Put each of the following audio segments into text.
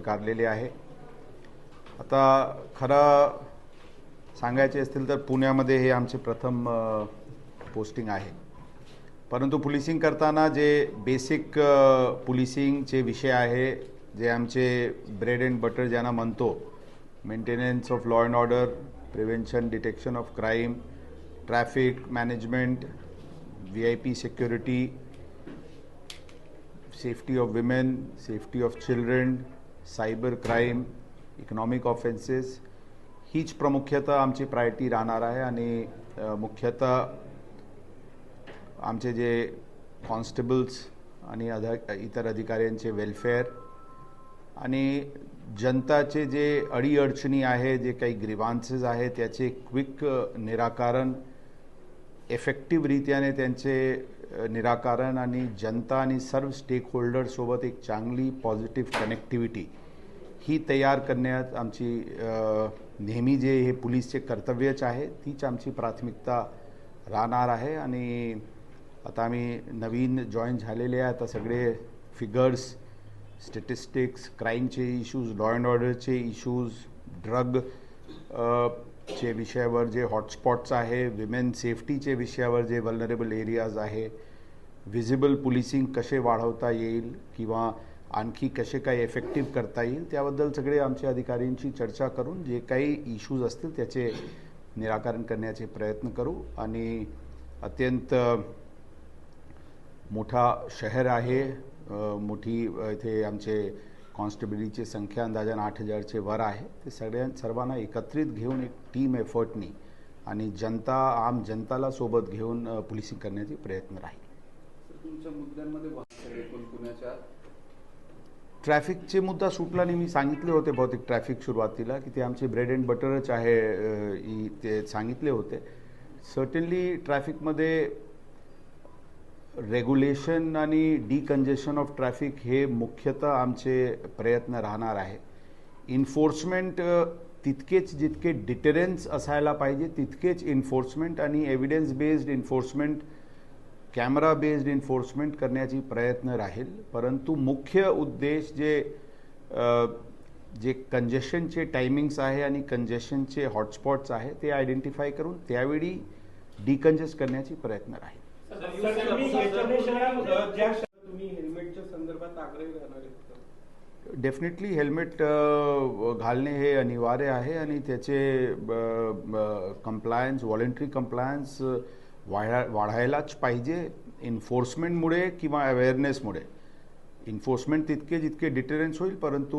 स्वीकारलेली आहे. आता खरं सांगायचे असतील तर पुण्यामध्ये हे आमचे प्रथम पोस्टिंग आहे. परंतु पुलिसिंग करताना जे बेसिक पुलिसिंगचे विषय आहे जे आमचे ब्रेड अँड बटर ज्यांना म्हणतो maintenance of law and order prevention detection of crime traffic management V I P security safety of women safety of children cyber crime economic offences हीच प्रमुख्यतः आमची प्रायोरिटी राहणार आहे आणि मुख्यतः आमचे जे कॉन्स्टेबल्स आणि अधा इतर अधिकाऱ्यांचे वेलफेअर आणि जनताचे जे अडीअडचणी आहे जे काही ग्रीवान्सेस आहे त्याचे क्विक निराकरण इफेक्टिव्हरित्याने त्यांचे निराकरण आणि जनता आणि सर्व स्टेक होल्डरसोबत एक चांगली पॉझिटिव्ह कनेक्टिव्हिटी ही तयार करण्यात आमची नेहमी जे हे पोलीसचे कर्तव्यच आहे तीच आमची प्राथमिकता राहणार आहे. आणि आता आम्ही नवीन जॉईन झालेले आहे. आता सगळे फिगर्स स्टॅटिस्टिक्स क्राईमचे इश्यूज लॉ अँड ऑर्डरचे इश्यूज ड्रग चे विषयावर जे हॉटस्पॉट्स आहे विमेन सेफ्टीचे विषयावर जे वल्नरेबल एरियाज आहे व्हिजिबल पोलिसिंग कसे वाढवता येईल किंवा आणखी कसे काही इफेक्टिव्ह करता येईल त्याबद्दल सगळे आमच्या अधिकाऱ्यांशी चर्चा करून जे काही इश्यूज असतील त्याचे निराकरण करण्याचे प्रयत्न करू. आणि अत्यंत मोठा शहर आहे मोठी इथे आमचे कॉन्स्टेबलीची संख्या अंदाजान आठ हजारचे वर आहे. ते सगळ्या सर्वांना एकत्रित घेऊन एक टीम एफर्टनी आणि जनता आम जनताला सोबत घेऊन पोलिसिंग करण्याचे प्रयत्न राहील. ट्रॅफिकचे मुद्दा सुटला नाही. मी सांगितले होते बहुतेक ट्रॅफिक सुरुवातीला की ते आमचे ब्रेड अँड बटरच आहे ते सांगितले होते. सर्टनली ट्रॅफिकमध्ये रेग्युलेशन आणि डिकंजेशन ऑफ ट्रॅफिक हे मुख्यतः आमचे प्रयत्न राहणार आहे. इन्फोर्समेंट तितकेच जितके डिटेरन्स असायला पाहिजे तितकेच इन्फोर्समेंट आणि evidence based enforcement camera based enforcement करण्याची प्रयत्न राहील. परंतु मुख्य उद्देश जे जे कंजेशनचे टायमिंग्स आहे आणि कंजेशनचे हॉटस्पॉट्स आहे ते आयडेंटिफाय करून त्यावेळी डिकंजेस्ट करण्याची प्रयत्न राहील. तुम्ही याच्यापेक्षा ज्या तुम्ही हेल्मेटच्या संदर्भात आग्रही राहणार आहेत डेफिनेटली हेल्मेट घालणे हे अनिवार्य आहे आणि त्याचे कम्प्लायन्स व्हॉलेंटरी कम्प्लायन्स वाढा वाढायलाच पाहिजे इन्फोर्समेंटमुळे किंवा अवेअरनेसमुळे इन्फोर्समेंट तितके जितके डिटरन्स होईल परंतु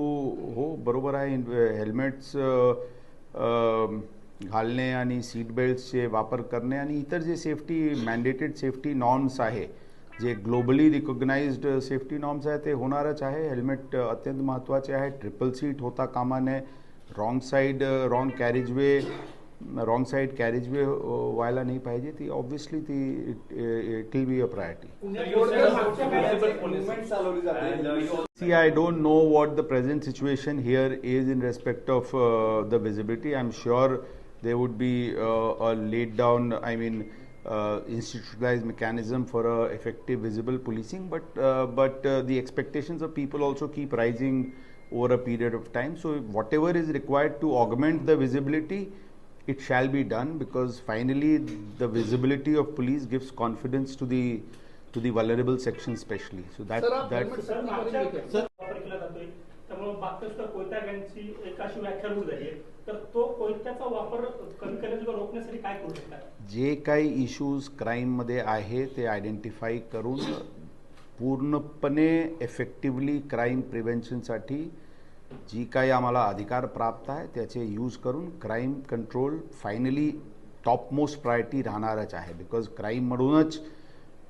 हो बरोबर आहे हेल्मेट्स घालणे आणि सीट बेल्ट्सचे वापर करणे आणि इतर जे सेफ्टी मॅन्डेटेड सेफ्टी नॉर्म्स आहे जे ग्लोबली रिकॉग्नाइज्ड सेफ्टी नॉर्म्स आहे ते होणारच आहे. हेल्मेट अत्यंत महत्त्वाचे आहे. ट्रिपल सीट होता कामा नये. Wrong side wrong carriageway wrong side carriageway व्हायला नाही पाहिजे. ती ऑब्व्हियसली ती it will be a priority see I don't know what the present situation here is in respect of the visibility I am sure sure there would be uh, a laid down, I mean, uh, institutionalized mechanism for a effective visible policing. But uh, but uh, the expectations of people also keep rising over a period of time. So whatever is required to augment the visibility, it shall be done because finally the visibility of police gives confidence to the to the vulnerable section especially. So that Sir, आप that. helmet त्यामुळे कोयत्या गँगची एकाशी व्याख्या होऊ झाली तर तो कोयत्याचा वापर कमी करण्याचा रोखण्यासाठी काय करू शकतात? जे काही इश्यूज क्राईममध्ये आहे ते आयडेंटिफाय करून पूर्णपणे इफेक्टिव्हली क्राईम प्रिव्हेन्शनसाठी जी काही आम्हाला अधिकार प्राप्त आहे त्याचे यूज करून crime control finally top most priority राहणारच आहे. बिकॉज क्राईममधूनच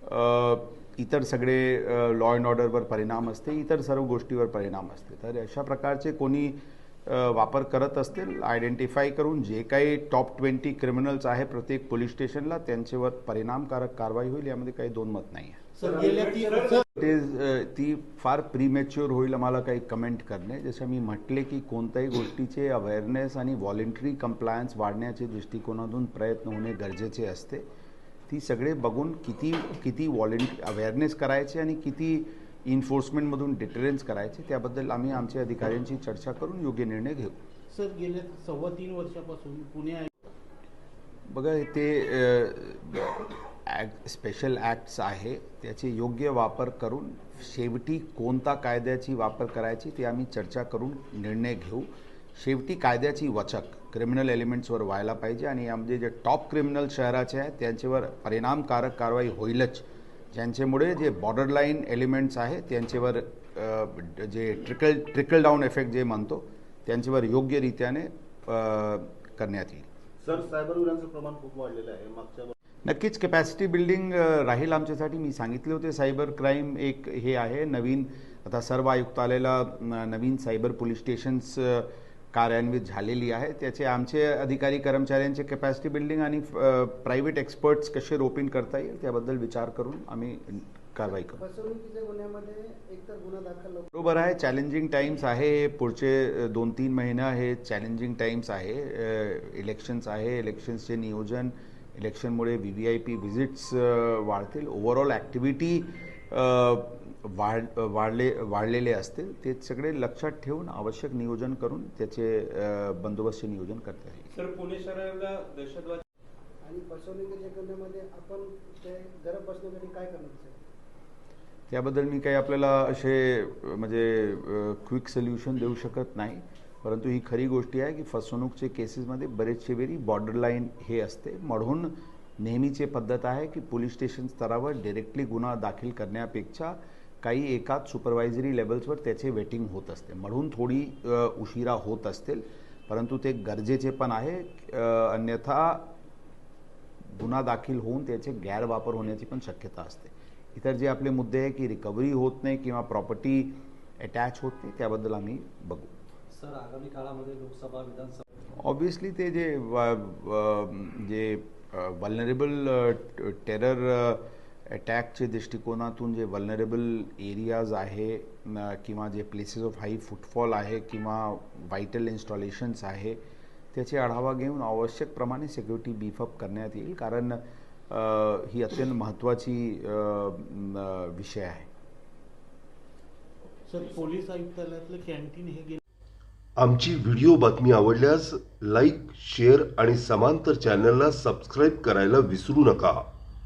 अ, इतर सगळे लॉ अँड ऑर्डरवर परिणाम असते इतर सर्व गोष्टीवर परिणाम असते. तर अशा प्रकारचे कोणी वापर करत असतील आयडेंटिफाय करून जे काही टॉप ट्वेंटी क्रिमिनल्स आहे प्रत्येक पोलीस स्टेशनला त्यांच्यावर परिणामकारक कारवाई होईल यामध्ये काही दोन मत नाही आहे ती ते फार प्रीमॅच्युअर होईल आम्हाला काही कमेंट करणे. जसं मी म्हटले की कोणत्याही गोष्टीचे अवेअरनेस आणि व्हॉलेंटरी कंप्लायन्स वाढण्याचे दृष्टिकोनातून प्रयत्न होणे गरजेचे असते. ती सगळे बघून किती किती व्हॉलेंट अवेअरनेस करायचे आणि किती इन्फोर्समेंटमधून डिटरन्स करायचे त्याबद्दल आम्ही आमच्या अधिकाऱ्यांची चर्चा करून योग्य निर्णय घेऊ. सर गेल्या सव्वा तीन वर्षापासून पुणे बघा ते ॲक्ट स्पेशल ॲक्ट्स आहे. त्याचे योग्य वापर करून शेवटी कोणता कायद्याची वापर करायची ते आम्ही चर्चा करून निर्णय घेऊ. शेवटी कायद्याची वचक. क्रिमिनल एलिमेंट्सवर व्हायला पाहिजे आणि यामध्ये जे टॉप क्रिमिनल शहराचे आहेत त्यांच्यावर परिणामकारक कारवाई होईलच. ज्यांच्यामुळे जे बॉर्डरलाईन एलिमेंट्स आहे त्यांच्यावर जे ट्रिकल ट्रिकल डाऊन इफेक्ट जे म्हणतो त्यांच्यावर योग्यरित्याने करण्यात येईल. सर सायबर गुन्ह्यांचं प्रमाण खूप वाढलेलं आहे. मागच्या नक्कीच कॅपॅसिटी बिल्डिंग राहील आमच्यासाठी. मी सांगितले होते सायबर क्राईम एक हे आहे. नवीन आता सर्व आयुक्तालयाला न- नवीन सायबर पोलीस स्टेशन्स कार्यान्वित झालेली आहे. त्याचे आमचे अधिकारी कर्मचाऱ्यांचे कॅपॅसिटी बिल्डिंग आणि प्रायव्हेट एक्सपर्ट्स कसे रोपिन करता येईल त्याबद्दल विचार करून आम्ही कारवाई करू. बरोबर आहे. चॅलेंजिंग टाइम्स आहे. पुढचे दोन तीन महिना हे चॅलेंजिंग टाइम्स आहे. इलेक्शन्स आहे. इलेक्शन्सचे नियोजन इलेक्शनमुळे V V I P visits वाढतील. ओव्हरऑल ॲक्टिव्हिटी वाढ वाढले वाढलेले असतील ते सगळे लक्षात ठेवून आवश्यक नियोजन करून त्याचे अ, बंदोबस्तचे नियोजन करता येईल. सर पुणे शहराला दहशतवाद आणि फसवणुकीच्या गुन्ह्यामध्ये आपण ते गरज बसण्यासाठी काय करणार? त्याबद्दल मी काही आपल्याला असे म्हणजे क्विक सोल्युशन देऊ शकत नाही. परंतु ही खरी गोष्टी आहे की फसवणूकचे केसेसमध्ये बरेचसे वेळी बॉर्डर लाईन हे असते. म्हणून नेहमीची पद्धत आहे की पोलीस स्टेशन स्तरावर डिरेक्टली गुन्हा दाखल करण्यापेक्षा काही एकाच सुपरवायझरी लेवल्सवर त्याचे वेटिंग होत असते. म्हणून थोडी उशिरा होत असतील. परंतु ते गरजेचे पण आहे. अन्यथा गुन्हा दाखल होऊन त्याचे गैरवापर होण्याची पण शक्यता असते. इतर जे आपले मुद्दे आहे की रिकव्हरी होत नाही किंवा प्रॉपर्टी अटॅच होत नाही त्याबद्दल आम्ही बघू. सर आगामी काळामध्ये लोकसभा विधानसभा ऑब्वियसली ते जे जे वल्नरेबल टेरर अटॅकचे दृष्टिकोनातून जे वल्नरेबल एरियाज आहे किंवा जे प्लेसेस ऑफ हाय फुटफॉल आहे किंवा व्हायटल इन्स्टॉलेशन्स आहे त्याचे आढावा घेऊन आवश्यक प्रमाणे सिक्युरिटी बीफअप करण्यात येईल. कारण ही अत्यंत महत्त्वाची विषय आहे. सर पोलीस आयुक्तालयातलं कॅन्टीन हे आमची व्हिडिओ बातमी आवडल्यास लाईक शेअर आणि समांतर चॅनलला सबस्क्राईब करायला विसरू नका.